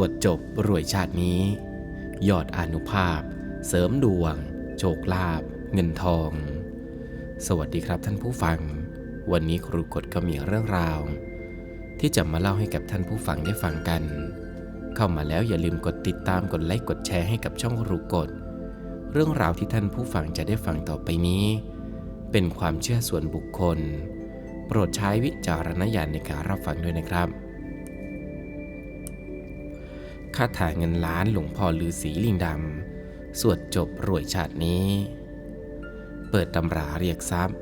วดจบรวยชาตินี้ ยอดอนุภาพ เสริมดวง โชคลาภเงินทอง สวัสดีครับท่านผู้ฟัง วันนี้ครูกฎก็มีเรื่องราว ที่จะมาเล่าให้กับท่านผู้ฟังได้ฟังกัน เข้ามาแล้วอย่าลืมกดติดตามกดไลค์กดแชร์ให้กับช่องครูกฎเรื่องราวที่ท่านผู้ฟังจะได้ฟังต่อไปนี้ เป็นความเชื่อส่วนบุคคล โปรดใช้วิจารณญาณในการรับฟังด้วยนะครับ คาถาเงินล้านหลวงพ่อลือสีลิงดำ สวดจบรวยชาตินี้ เปิดตำราเรียกทรัพย์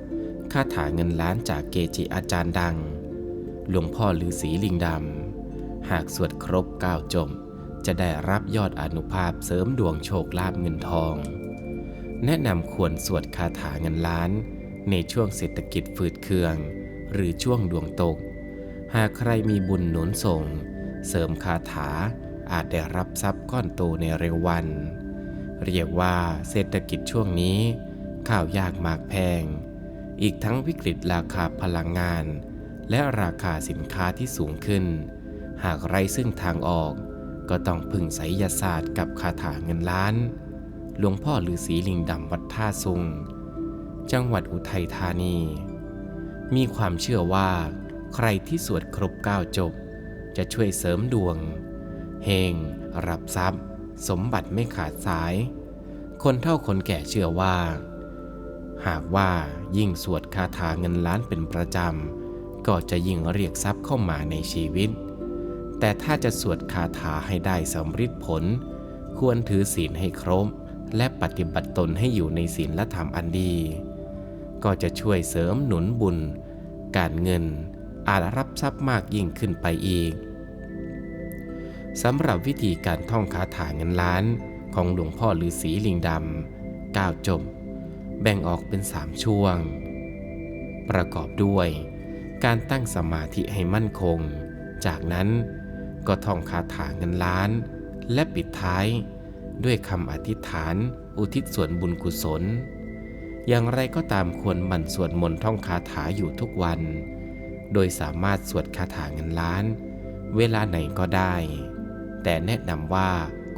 คาถาเงินล้านจากเกจิอาจารย์ดัง หลวงพ่อลือสีลิงดำ หากสวดครบเก้าจบจะได้รับยอดอนุภาพเสริมดวงโชคลาภเงินทอง แนะนำควรสวดคาถาเงินล้าน ในช่วงเศรษฐกิจฝืดเคือง หรือช่วงดวงตก หากใครมีบุญหนุนส่ง เสริมคาถา อาจได้รับทรัพย์ก้อนโตในเร็ววัน เรียกว่าเศรษฐกิจช่วงนี้ ข้าวยากหมากแพง อีกทั้งวิกฤตราคาพลังงาน และราคาสินค้าที่สูงขึ้น หากไร้ซึ่งทางออก ก็ต้องพึ่งไสยศาสตร์กับคาถาเงินล้าน หลวงพ่อฤาษีลิงดำวัดท่าซุง จังหวัดอุทัยธานี มีความเชื่อว่า ใครที่สวดครบเก้าจบจะช่วยเสริมดวง เฮงรับทรัพย์ สมบัติไม่ขาดสาย คนเท่าคนแก่เชื่อว่า หากว่ายิ่งสวดคาถาเงินล้านเป็นประจำ ก็จะยิ่งเรียกทรัพย์เข้ามาในชีวิต แต่ถ้าจะสวดคาถาให้ได้สำฤทธิ์ผล ควรถือศีลให้ครบ และปฏิบัติตนให้อยู่ในศีลและธรรมอันดี ก็จะช่วยเสริมหนุนบุญ การเงินอาจรับทรัพย์มากยิ่งขึ้นไปอีก สำหรับวิธีการท่องคาถาเงินล้านของหลวงพ่อฤาษีลิงดำก้าวจบ แบ่งออกเป็นสามช่วง ประกอบด้วย การตั้งสมาธิให้มั่นคง จากนั้นก็ท่องคาถาเงินล้าน และปิดท้าย ด้วยคำอธิษฐานอุทิศส่วนบุญกุศล อย่างไรก็ตามควรหมั่นสวดมนต์ท่องคาถาอยู่ทุกวัน โดยสามารถสวดคาถาเงินล้าน เวลาไหนก็ได้ แต่แนะนำว่า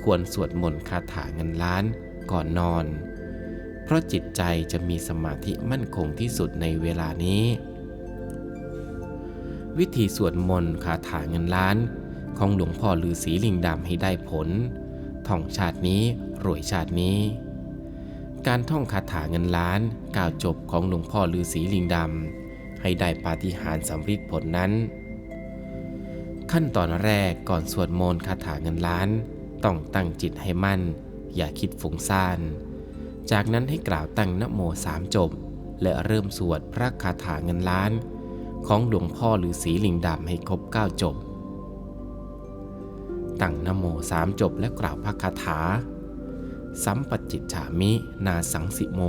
ควรสวดมนต์คาถาเงินล้านก่อนนอน เพราะจิตใจจะมีสมาธิมั่นคงที่สุดในเวลานี้ วิธีสวดมนต์คาถาเงินล้าน ของหลวงพ่อฤาษีลิงดำให้ได้ผล ท่องชาตินี้รวยชาตินี้ การท่องคาถาเงินล้านกล่าวจบของหลวงพ่อฤาษีลิงดำให้ได้ปาฏิหาริย์สำฤทธิ์ผลนั้น ขั้นตอนแรกก่อนสวดมนต์คาถาเงินล้าน ต้องตั้งจิตให้มั่น อย่าคิดฟุ้งซ่าน จากนั้นให้กล่าวตั้งนโมสามจบ และเริ่มสวดพระคาถาเงินล้าน ของหลวงพ่อฤาษีลิงดำให้ครบเก้าจบ ตั้งนโมสามจบและกล่าวพระคาถา สัมปจิตฉามินาสังสิโม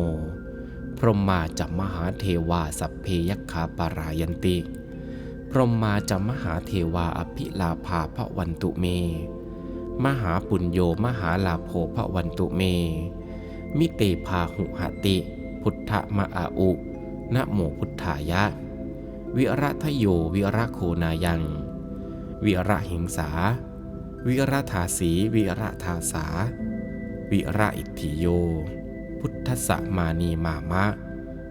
พรหมมาจัมมหาเทวาสัพเพยัคคาปารายันติ รมมาจัมหาเทวาอภิลาภาพระวันตุเม มหาปุญโยมหาลาโภพระวันตุเม มิเตพาหุหติ พุทธมะอาอุนะโมพุทธายะ วิรัทโยวิระโคนายัง วิระหิงสา วิระทาสีวิระทาสา วิระอิทธิโย พุทธสะมานีมามะ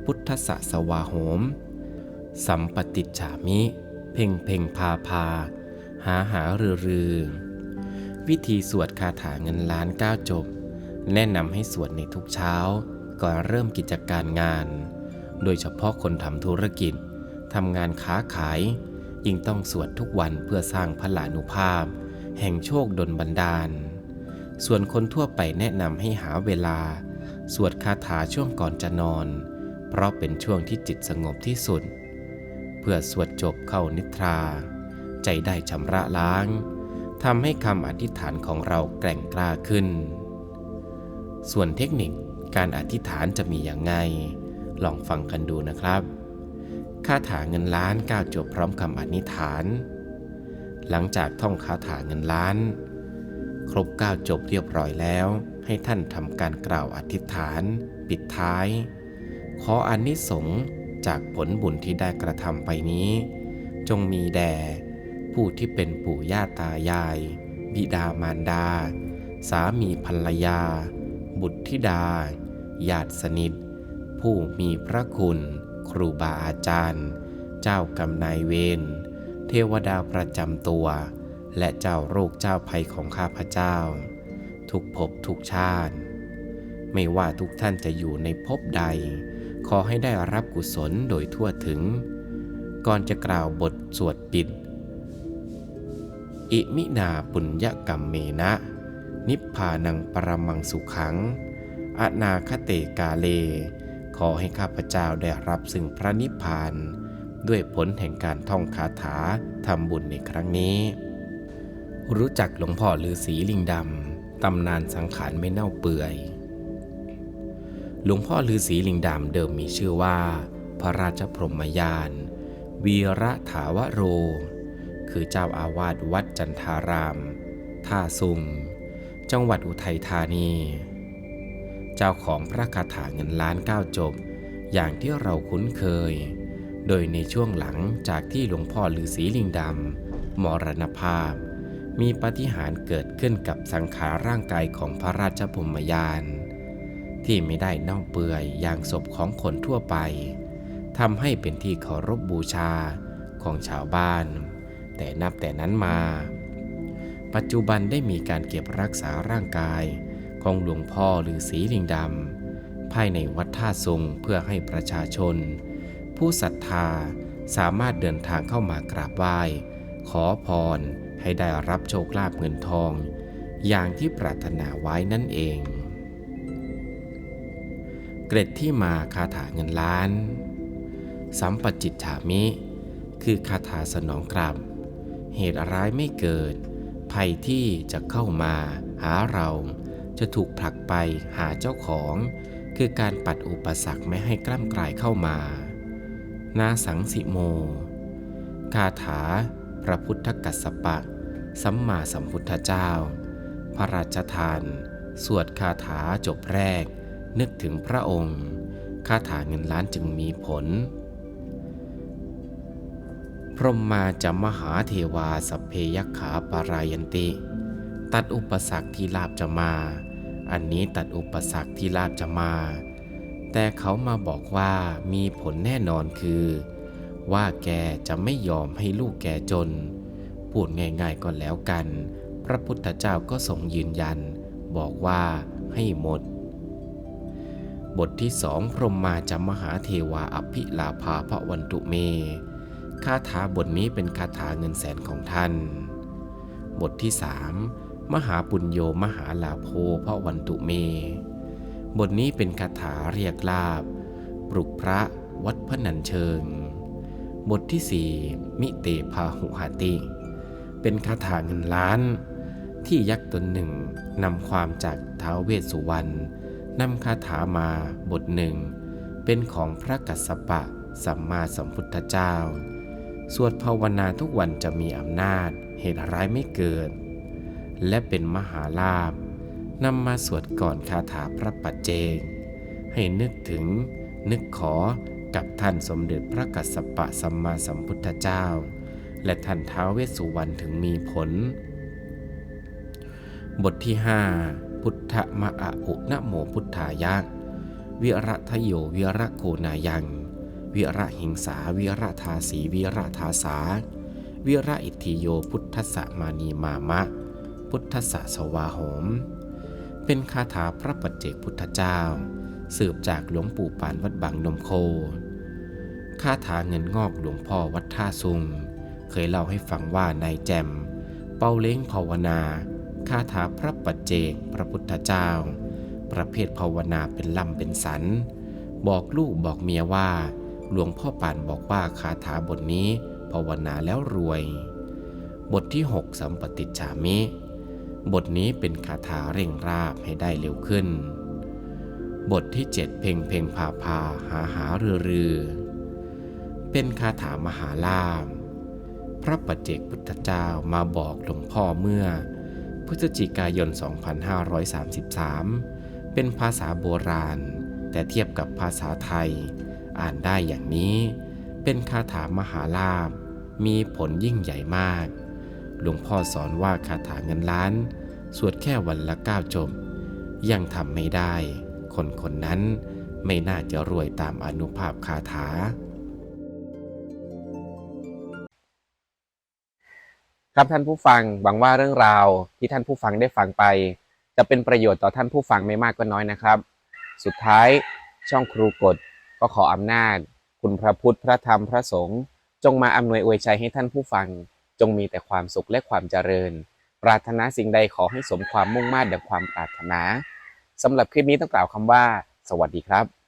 พุทธสะสวาโหม สัมปติจฉามิ เพ่งเพ่งพาพา หาหาเรือรือวิธีสวดคาถาเงินล้านก้าจบ แนะนำให้สวดในทุกเช้า ก่อนเริ่มกิจการงาน โดยเฉพาะคนทำธุรกิจทำงานค้าขายยิ่งต้องสวดทุกวันเพื่อสร้างพลานุภาพ แห่งโชคดลบันดาล ส่วนคนทั่วไปแนะนำให้หาเวลา สวดคาถาช่วงก่อนจะนอน เพราะเป็นช่วงที่จิตสงบที่สุด เพื่อสวดจบเข้านิทรา ใจได้ชำระล้างทำให้คำอธิษฐานของเราแกร่งกล้าขึ้น ส่วนเทคนิคการอธิษฐานจะมีอย่างไง ลองฟังกันดูนะครับคาถาเงินล้านก้าวจบพร้อมคำอธิษฐาน หลังจากท่องคาถาเงินล้าน ครบก้าวจบเรียบร้อยแล้ว ให้ท่านทำการกล่าวอธิษฐาน ปิดท้าย ขออานิสงส์ จากผลบุญที่ได้กระทำไปนี้ จงมีแด่ ผู้ที่เป็นปู่ย่าตายาย บิดามารดา สามีภรรยา บุตรธิดา ญาติสนิท ผู้มีพระคุณ ครูบาอาจารย์ เจ้ากรรมนายเวร เทวดาประจำตัว และเจ้าโรคเจ้าภัยของข้าพเจ้า ทุกภพทุกชาติ ไม่ว่าทุกท่านจะอยู่ในภพใด ขอให้ได้รับกุศลโดยทั่วถึง ก่อนจะกล่าวบทสวดปิด อิมินาปุญญกรรมเมนะ นิพพานังปรมังสุขัง อนาคเตกาเล ขอให้ข้าพเจ้าได้รับซึ่งพระนิพพาน ด้วยผลแห่งการท่องคาถาทำบุญในครั้งนี้ รู้จักหลวงพ่อฤาษีลิงดำตำนานสังขารไม่เน่าเปื่อย หลวงพ่อฤาษีลิงดำเดิมมีชื่อว่า พระราชพรหมยาน วีระถาวโร คือเจ้าอาวาสวัดจันทาราม ท่าซุง จังหวัดอุทัยธานี เจ้าของพระคาถาเงินล้านเก้าจบ อย่างที่เราคุ้นเคย โดยในช่วงหลังจากที่หลวงพ่อฤาษีลิงดำมรณภาพ มีปาฏิหาริเกิดขึ้นกับสังขารร่างกายของพระราชพรหมยาน ที่ไม่ได้เน่าเปื่อยอย่างศพของคนทั่วไปทำให้เป็นที่เคารพบบูชาของชาวบ้าน แต่นับแต่นั้นมา ปัจจุบันได้มีการเก็บรักษาร่างกายของหลวงพ่อหรือสีลิงดำภายในวัดท่าทรงเพื่อให้ประชาชน ผู้ศรัทธาสามารถเดินทางเข้ามากราบไหว้ ขอพรให้ได้รับโชคลาภเงินทอง อย่างที่ปรารถนาไว้นั่นเอง เกร็ดที่มาคาถาเงินล้าน สัมปจิตถามิ คือคาถาสนองกลับเหตุร้ายไม่เกิด ภัยที่จะเข้ามาหาเรา จะถูกผลักไปหาเจ้าของ คือการปัดอุปสรรคไม่ให้กล้ำกลายเข้ามา นาสังสิโม คาถา พระพุทธกัสสปะ สัมมาสัมพุทธเจ้า พระราชทาน สวดคาถาจบแรก นึกถึงพระองค์คาถาเงินล้านจึงมีผล พรหมมาจะมหาเทวาสพเพยขาปารายันติ ตัดอุปสรรคที่ลาบจะมา อันนี้ตัดอุปสรรคที่ลาบจะมา แต่เขามาบอกว่ามีผลแน่นอนคือ ว่าแกจะไม่ยอมให้ลูกแกจน พูดง่ายๆก็แล้วกัน พระพุทธเจ้าก็ทรงยืนยัน บอกว่าให้หมด บทที่สองพรหมมาจมหาเทวาอภิลาภาพระวันตุเม คาถาบทนี้เป็นคาถาเงินแสนของท่าน บทที่สามมหาปุญโยมหาลาโภพระวันตุเม บทนี้เป็นคาถาเรียกลาบ ปลุกพระวัดพนันเชิง บทที่สี่มิเตพาหุหาติ เป็นคาถาเงินล้าน ที่ยักษ์ตนหนึ่งนำความจากท้าวเวสสุวรรณ นำคาถามาบทหนึ่ง เป็นของพระกัสสปะสัมมาสัมพุทธเจ้า สวดภาวนาทุกวันจะมีอำนาจ เหตุร้ายไม่เกิด และเป็นมหาลาภนำมาสวดก่อนคาถาพระปัจเจกให้นึกถึงนึกขอกับท่านสมเด็จพระกัสสปะสัมมาสัมพุทธเจ้า และท่านท้าวเวสสุวรรณถึงมีผล บทที่ห้า พุทธมะอะอุนะโมพุทธายะ วิระทโยวิระโคนายัง วิระหิงสาวิระทาสีวิระทาสา วิระอิทธิโยพุทธสมานีมามะ พุทธสสวาโหม เป็นคาถาพระปัจเจกพุทธเจ้า สืบจากหลวงปู่ปานวัดบางนมโค คาถาเงินงอกหลวงพ่อวัดท่าซุง เคยเล่าให้ฟังว่านายแจม เป้าเล้งภาวนา คาถาพระปัจเจกพระพุทธเจ้า ประเภทภาวนาเป็นลำเป็นสัน บอกลูกบอกเมียว่า หลวงพ่อปานบอกว่าคาถาบทนี้ ภาวนาแล้วรวย บทที่ 6 สัมปติฉามิ บทนี้เป็นคาถาเร่งราบให้ได้เร็วขึ้น บทที่ 7 เพ่งเพ่งพาพาหาหาเรือเรือเป็นคาถามหาลาภพระปัจเจกพุทธเจ้ามาบอกหลวงพ่อเมื่อ พฤศจิกายน 2533 เป็นภาษาโบราณ แต่เทียบกับภาษาไทย อ่านได้อย่างนี้ เป็นคาถามหาลาภมีผลยิ่งใหญ่มากหหลวงพ่อสอนว่าคาถาเงินล้าน สวดแค่วันละเก้าจบ ยังทำไม่ได้ คนคนนั้นไม่น่าจะรวยตามอนุภาพคาถา ครับท่านผู้ฟังหวังว่าเรื่องราวที่ท่านผู้ฟังได้ฟังไป จะเป็นประโยชน์ต่อท่านผู้ฟังไม่มากก็น้อยนะครับ สุดท้ายช่องครูกฎก็ขออำนาจ คุณพระพุทธพระธรรมพระสงฆ์จงมาอำนวยอวยชัยให้ท่านผู้ฟัง จงมีแต่ความสุขและความเจริญ ปรารถนาสิ่งใดขอให้สมความมุ่งมา่ดังความปรารถนาสำหรับคลิปนี้ต้องกล่าวคำว่า สวัสดีครับ